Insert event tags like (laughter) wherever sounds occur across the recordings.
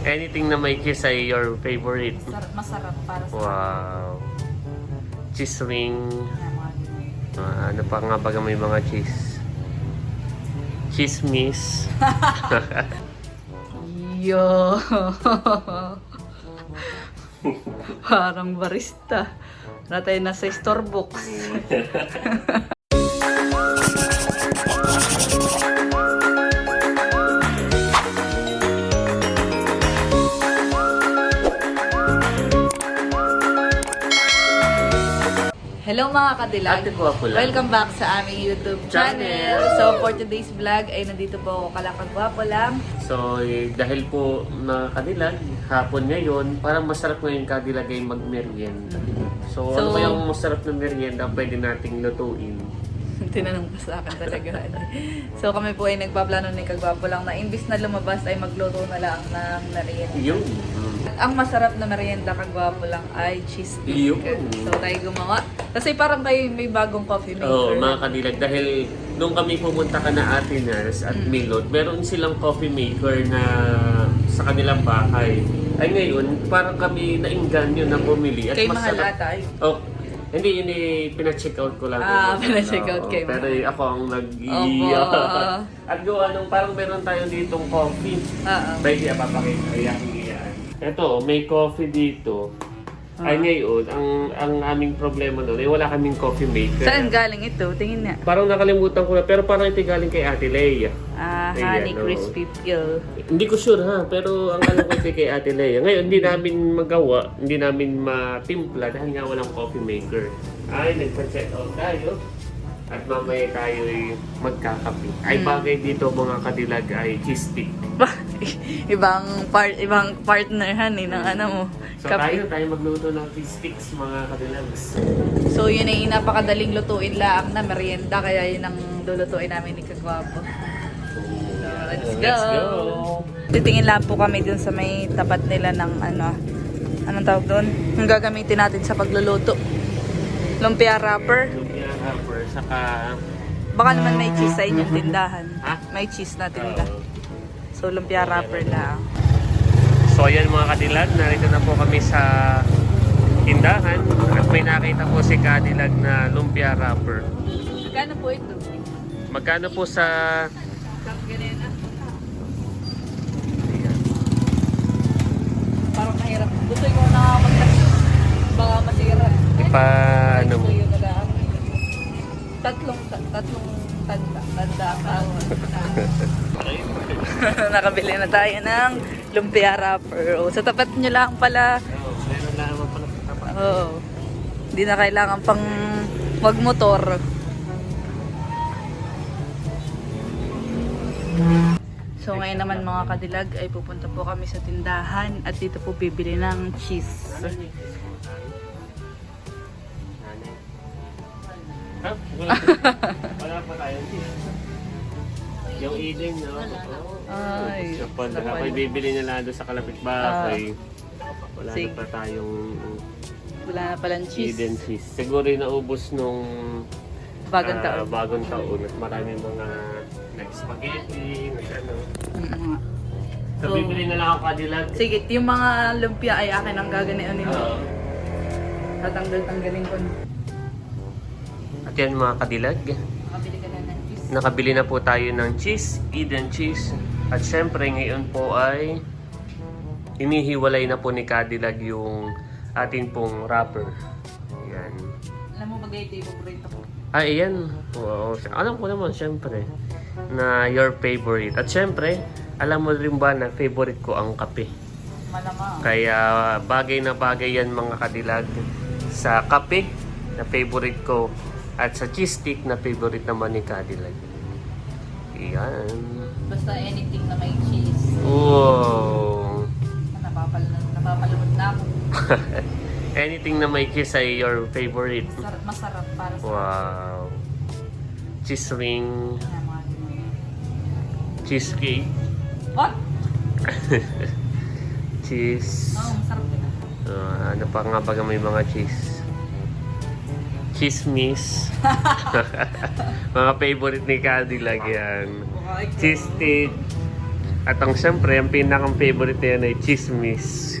Anything na may cheese ay your favorite. Masarap, masarap para sa Wow. Cheese ring. Ah, ano pa nga baga may mga cheese? Chismis. (laughs) Yo. (laughs) Parang barista. Na tayo nasa Starbucks. (laughs) Hello mga kadilag. Ate lang. Welcome back sa aming YouTube channel. Channel. So for today's vlog ay nandito po ako kalakagwapo lang. So, eh, dahil po na kadilag, hapon ngayon, parang masarap ngayon kadilag ay magmerienda. So, ano So- ba yung masarap na merienda pwede nating lutuin? (laughs) Tinanong pa sa akin talaga. so kami po ay nagpaplano ni Kagwapo lang na imbis na lumabas ay magluto na lang ng merienda. Yun. Ang masarap na merienda Kagwapo lang ay cheese Yun. cake. So tayo gumawa. Kasi parang kayo may bagong coffee maker. Oo, mga kadilag. Dahil nung kami pumunta ka na Ate Nars at Mm. Milot, meron silang coffee maker na sa kanilang bahay. Ay ngayon, parang kami nainganyo na bumili. At Kay mahal masarap. ata ay. Oh, hindi, yun eh, pina-check out ko lang. Ah, pina-check out Oo, kay Pero Mahal. eh, ako ang nag Opo. (laughs) At gawa nung parang meron tayo ditong coffee. Oo. Pwede, papakita. Ay, aking iyaan. Ito, may coffee dito. Ay Ah. ngayon, ang ang aming problema doon ay wala kaming coffee maker. Saan galing ito? Tingin nga. Parang nakalimutan ko na, pero parang ito galing kay Ate Leia. Ah, Ayan, honey oo. crispy pill. Hindi ko sure ha, pero ang alam ko ito kay Ate Leia. Ngayon, hindi namin magawa, hindi namin matimpla dahil nga walang coffee maker. Ay, nagpa-check out tayo. At mamaya tayo ay magkakape. Ay Mm. bagay dito mga kadilag ay stick. (laughs) ibang part ibang partner han eh, ng ano mo. So Kape. tayo, tayo magluto ng cheese sticks mga kadilags. So yun ay napakadaling lutuin lang na merienda kaya yun ang lulutuin namin ni Kagwapo. let's go. Titingin lang po kami dun sa may tapat nila ng ano, anong tawag doon? Yung gagamitin natin sa pagluluto. Lumpia wrapper. Saka... Baka naman may cheese sa inyong (laughs) tindahan. Ha? May cheese na tinda. uh, So lumpia wrapper lang. So ayan mga kadilag, narito na po kami sa tindahan at may nakita po si kadilag na lumpia wrapper. Magkano po ito? Magkano po sa... Parang mahirap. Gusto ko na mag-touch. Baka masira. Ipa... ano mo? Tatlong, tatlong tanda, tanda tawag. (laughs) Nakabili na tayo ng lumpia wrapper. O, sa tapat nyo lang pala. Oh, meron na naman pala sa tapat. Oo. Hindi na kailangan pang magmotor. So ngayon naman mga kadilag ay pupunta po kami sa tindahan at dito po bibili ng cheese. Wala, wala pa cheese. Yung Eden, no? Ay, Sa pag sa ako'y pag- bibili na lang doon sa kalapit bahay. wala Sige. na pa tayong Wala na palang cheese. Eden cheese. Siguro yung naubos nung Bagong ah, taon. bagong taon at marami mga nag-spaghetti, nag-ano. Mm, So, So, bibili na lang ako kadilag. Sige, yung mga lumpia ay akin ang gaganian nila. Oo. Tatanggal-tanggalin ko. Yan mga kadilag. Makabili ka na ng cheese. Nakabili na po tayo ng cheese, Eden cheese. At syempre ngayon po ay inihiwalay na po ni Cadillac yung ating pong wrapper. Yan. Alam mo, bagay ito yung paborito ko. Ah, iyan. Oo. Alam ko naman, syempre, na your favorite. At syempre, alam mo rin ba na favorite ko ang kape. Malamang. Kaya bagay na bagay yan mga kadilag sa kape na favorite ko at sa cheese stick na favorite naman ni Cadillac. Iyan. Basta anything na may cheese. Wow. Napapal napapalunod na ako. (laughs) Anything na may cheese ay your favorite. Masarap, masarap para sa Wow. Cheese ring, Ayan, cheesecake, What? (laughs) cheese. Oo, masarap din. Ah, ano pa nga baga may mga cheese? Chismis. (laughs) mga favorite ni Cadillac yan. Cheese stick. At ang siyempre, ang pinakang favorite niya ay chismis. (laughs)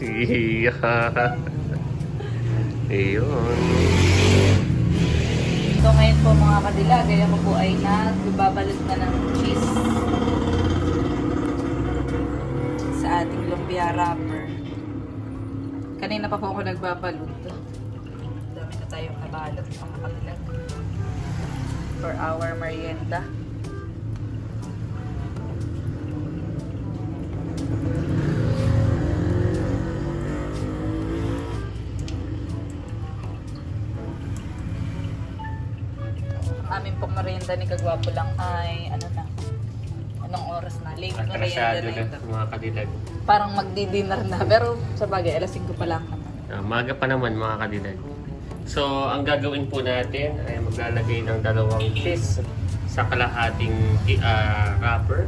Ayun. So ngayon po mga kadilag, kaya ko po ay nagbabalot na ng cheese sa ating lumpia wrapper. Kanina pa po ako nagbabalot. Dami na tayong nabalot mga kadilag. For our merienda. Ang amin pong merienda ni Kagwapo lang ay ano na, anong oras na? Late merienda na ito. mga kadilag. Parang magdi-dinner na. (laughs) Pero sa bagay, alas 5 pa lang naman. Ah, maga pa naman mga kadilag. So, ang gagawin po natin ay maglalagay ng dalawang cheese sa kalahating ah, wrapper.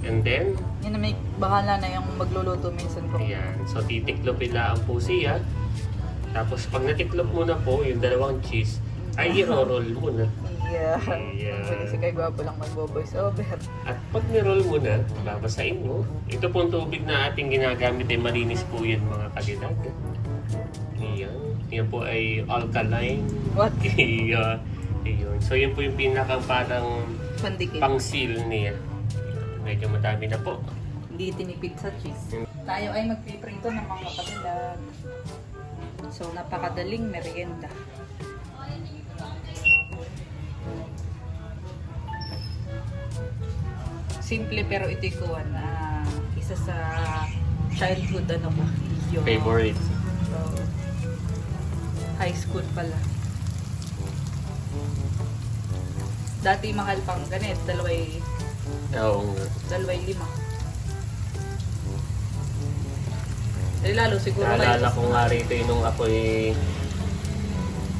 And then, Yun na may bahala na yung magluluto minsan ko. ayan. So, titiklopin lang po siya. Tapos, pag natiklop mo na po yung dalawang cheese, ay (laughs) i-roll mo na. Yeah. Yeah. Pwede si Kagwapo lang magbo-voice over. At pag ni-roll mo na, babasain mo. Ito pong tubig na ating ginagamit ay malinis po yan mga kadilag. Ayan. Yan po ay alkaline. What? (laughs) Iya. Ayun. So yun po yung pinakang parang Pandikit. pang-seal niya. Medyo madami na po. Hindi tinipid sa cheese. Tayo ay magpiprito ng mga kadilag. So, napakadaling merienda. Simple pero ito yung na isa sa childhood ano ko. Yung, Favorite. High school pala. Dati mahal pang ganit, dalaway, Oo nga. dalaway lima. Eh, lalo siguro Naalala ngayon- ko nga rito yung nung ako ay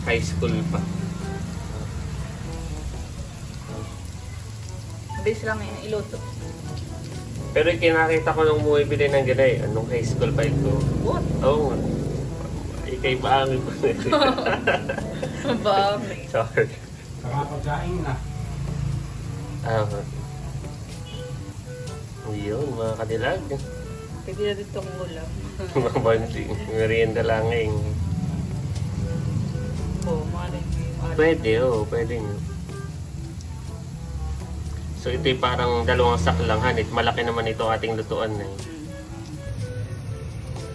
high school pa. Mabilis lang yung iluto. Pero yung kinakita ko nung bumibili ng ganay, anong high school pa ito? What? Oo nga. Ikay ba ang (laughs) ko ba? Sorry. Nakapagkain na. Ah. Yun, mga kadilag. Pwede na dito ang ulam. (laughs) mga bansi. Merienda lang ngayon. Oo, malay. Pwede, oo. pwede nga. So ito'y parang dalawang sak lang, hanit. Malaki naman ito ating lutuan na eh. Mm.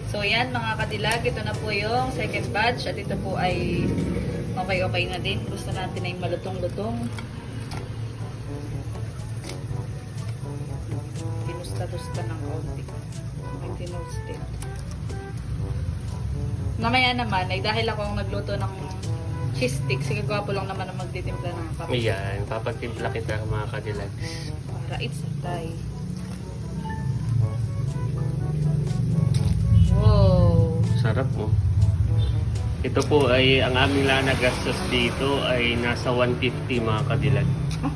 So yan mga kadilag, ito na po yung second batch at ito po ay okay-okay na din. Gusto natin ay malutong-lutong. Tinusta-tusta ng konti. May tinusted. Mamaya naman, ay dahil ako ang nagluto ng cheese stick, sige gwapo lang naman ang magtitimpla ng kape. Ayan, papagtimpla kita mga kadilag. Para it's a tie. Sarap mo. Ito po ay, ang aming lang na gastos dito ay nasa 150 mga kadilag. Huh?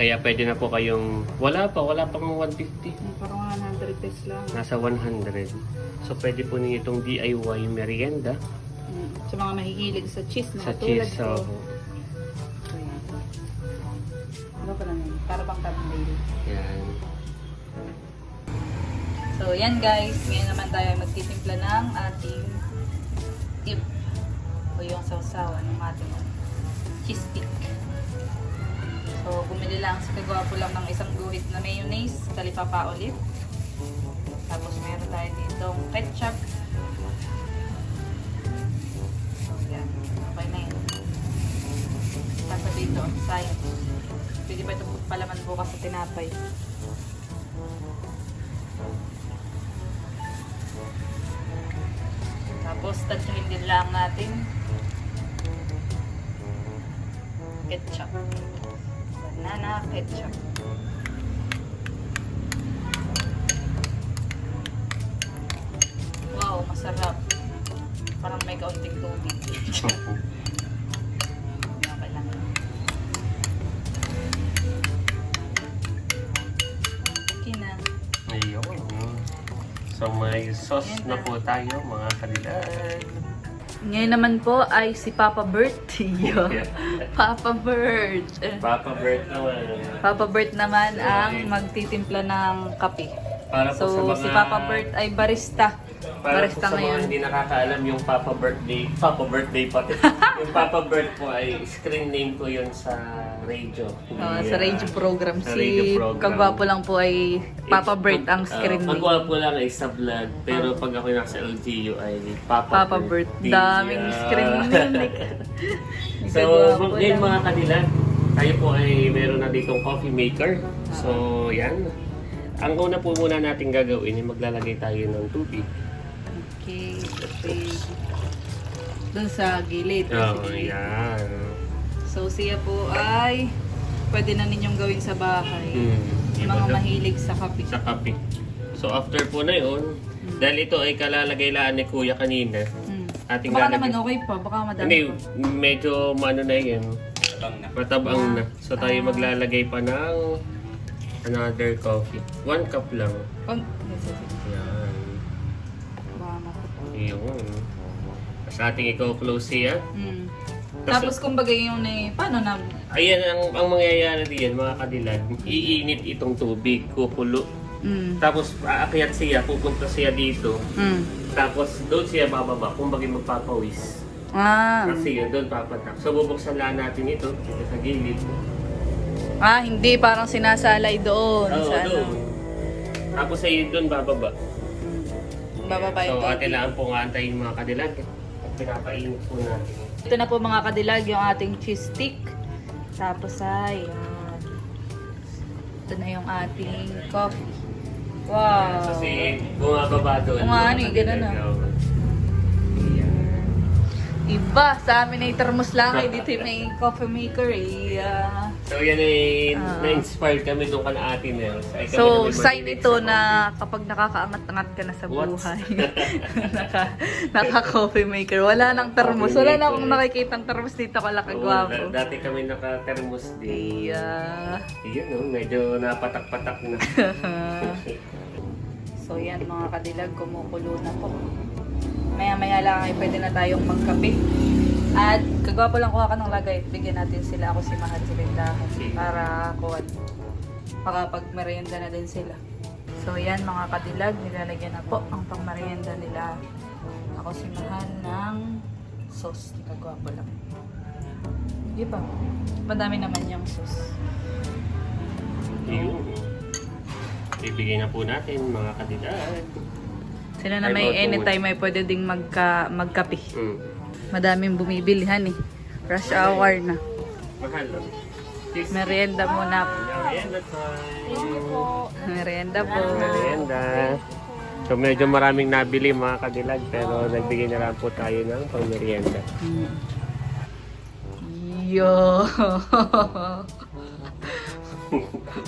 Kaya pwede na po kayong, wala pa, wala pang 150. Parang 100 pesos lang. Nasa 100. So pwede po ninyo itong DIY merienda Mm. Sa mga mahihilig sa cheese na sa katulad cheese. ko. So. Ano pa lang yun? Para bang thumbnail. yan. So, yan guys. Ngayon naman tayo magtitimpla ng ating tip. O yung sausawan ng ating cheese stick. So, bumili lang sa kagwapo lang ng isang guhit na mayonnaise. Talipapa ulit. Tapos meron tayo ditong ketchup. So, yan. Okay na. Tapos dito, sayang. Pwede pa ito palaman bukas sa tinapay. Tapos, tansyahin din lang natin ketchup. Banana ketchup. Sauce na po tayo mga kadilag. Ngayon naman po ay si Papa Bert. (laughs) Yo. Papa Bert. Papa Bert naman. Papa Bert naman ang magtitimpla ng kape. Para po So, sa mga... si Papa Bert ay barista. Para po sa mga ngayon. hindi nakakaalam yung Papa Birthday, Papa Birthday pati. (laughs) yung Papa Birth po ay screen name ko yun sa radio. Ah, sa ah, radio program. sa Si radio program. Kagwapo lang po ay Papa Bert ang Ah, screen Ang name. gwapo lang ay sa vlog, pero pag ako nasa LGU ay Papa, Papa Bert. Daming Ah. screen (laughs) name. so, Kagwapo ngayon lang. mga kadilag, tayo po ay meron na ditong coffee maker. So, yan. Ang una po muna natin gagawin ay maglalagay tayo ng tubig. Okay, okay. Doon sa gilid. Oo, gilid. yan. So siya po ay pwede na ninyong gawin sa bahay. Hmm. Mga daw. mahilig sa kape. sa kape. So after po na yun, Hmm. dahil ito ay kalalagay laan ni Kuya kanina, Hmm. ating Baka lalagyan- naman okay pa, baka madami Hindi, pa. medyo maano na yun, Tabang na. matabang na. So tayo Ah. maglalagay pa ng another coffee. One cup lang. Oh, yes, yes, yes. Yan. Baka matuto. Yun. Tapos ating i-close siya. Hmm. Tas- Tapos kumbaga yung eh, paano na? Ayan ang, ang mangyayari diyan mga kadilag. Iinit itong tubig, kukulo. Hmm. Tapos aakyat siya, pupunta siya dito. Hmm. Tapos doon siya bababa kung bagay magpapawis. Ah. Kasi yun doon papatak. So bubuksan lang natin ito dito sa gilid. Ah, hindi parang sinasalay doon. Oo, sa ano. doon. Tapos ay doon bababa. Bababa So yung atin tubig. lang pong antayin mga kadilag. At pinapainit po natin. Ito na po mga kadilag yung ating cheese stick. Tapos ay. Ito na yung ating coffee. Wow. Kasi bumababa doon. Nga, ano eh, kadilag. ganun ah. Oo. Iba, sa amin ay thermos lang eh. Dito yung may coffee maker eh. Ah. So yan ay Ah. na-inspired kami doon ka na atin Nels. Ay, kami so, naman sign mahilig ito sa na kapag nakakaangat-angat ka na sa What? buhay. (laughs) naka, naka-coffee maker. Wala nang thermos. Wala na akong nakikitang thermos dito coffee. Oo, kalakagwapo. da- dati kami naka-thermos din. Yeah. Yun, no? medyo napatak-patak na. (laughs) so yan mga kadilag, kumukulo na po. Maya-maya lang ay pwede na tayong magkape. At kagwapo lang kuha ka ng lagay. Bigyan natin sila ako si Mahal si Linda para kuwan. Makapag merienda na din sila. So yan mga kadilag, nilalagyan na po ang pangmerienda nila. Ako si Mahal ng sauce. Kagwapo lang. Di ba? Madami naman yung sauce. Yun. Bibigay na po natin mga kadilag. Sila na Ay, may anytime ay pwede ding magka, magkape. Mm. Madaming bumibilihan eh. Rush hour na. Mahal. Merienda muna po. Merienda po. Merienda. So medyo maraming nabili mga kadilag pero nagbigay na lang po tayo ng pang merienda. Mm. Yo. (laughs)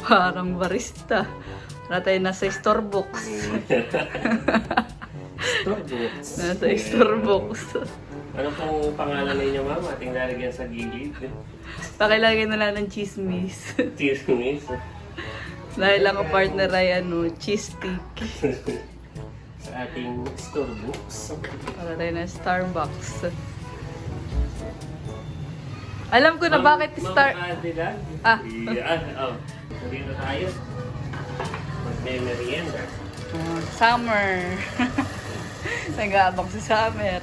Parang barista. Wala tayo nasa Starbucks. Starbucks. (laughs) nasa Starbucks. Ano pong pangalan ninyo ma'am? Ating lalagyan sa gilid. Pakilagay na lang ng chismis. (laughs) Cheers miss. Dahil ako partner ay ano, cheese stick. (laughs) Sa ating Starbucks. Para tayo na Starbucks. Alam ko na Ma'am- bakit Ma'am Star... Kadilag? Ah. Yeah. Oh. Sabihin na tayo. Magme-merienda. Ah, summer. (laughs) Nag-aabang sa summer.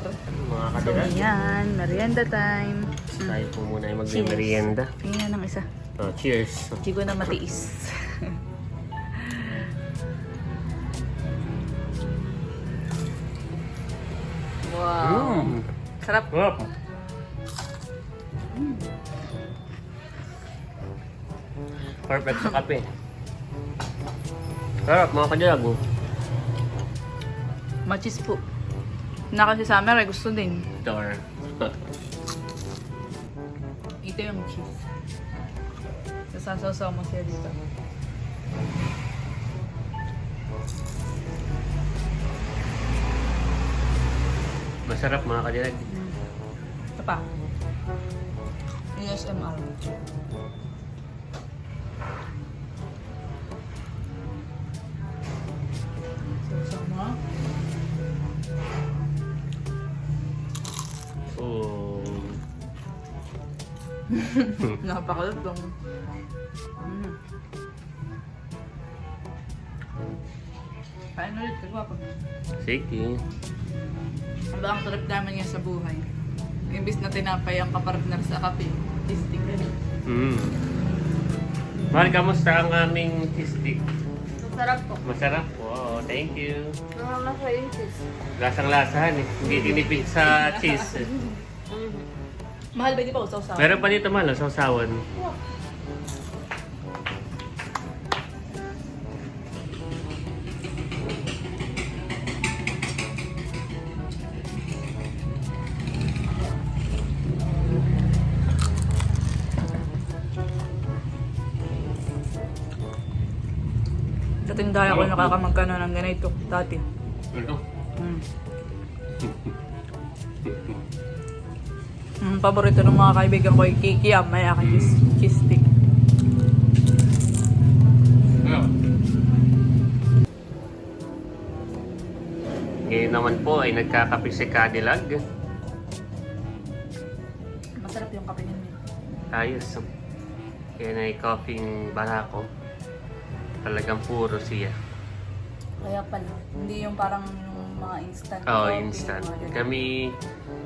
Mga So, yan. Merienda time. Tayo po muna ay magme-merienda. Tingnan ng isa. Oh, cheers. Hindi ko na matiis. (laughs) wow. Mm. Sarap. Sarap. Perfect sa kape. Sarap mga kadilag. oh. Machis po. Na kasi summer ay gusto din. Dar. (laughs) Ito yung cheese. Sasasaw mo siya dito. Masarap mga kadilag. Ito pa. ASMR. (laughs) Napakalutong. Mm. Kain ulit, kagwapo. Sige. Ano ang trip namin ngayon sa buhay? Imbis na tinapay ang kapartner sa kape. Tisting rin. Mm. Mahal, kamusta ang aming cheese stick? Masarap po. Masarap? Wow, thank you. Nakakasa yung cheese. Lasang-lasahan eh. Hindi tinipid sa cheese. (laughs) Mahal ba di ba usaw-saw? Meron pa dito mahal, sa usawan. Katindaya ko nakakamagkano ng ganito dati. Ano? Mm. (laughs) Mm, paborito ng mga kaibigan ko ay kikiam, may aking cheese, cheese stick. Ngayon naman po ay nagkakape si Cadillac. Masarap yung kape ninyo. Ayos. Yan ay coffee barako. Talagang puro siya. Kaya pala, hindi yung parang yung mga instant Oo, coffee, instant. Kami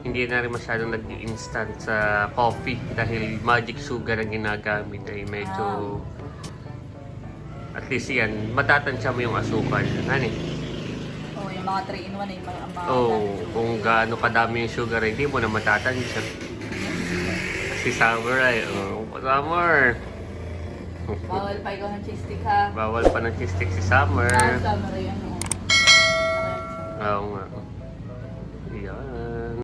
hindi na rin masyadong nag-instant sa coffee dahil magic sugar ang ginagamit ay medyo at least yan, matatansya mo yung asukal. Eh? Oo, yung mga 3 in 1 ay mga, mga Oo, sugar. kung gaano kadami yung sugar, hindi mo na matatansya. Si Summer ay, oh, Summer! Bawal pa ikaw ng cheese stick ha. Bawal pa ng cheese stick si Summer. Ah, summer yan. oo. Oo nga.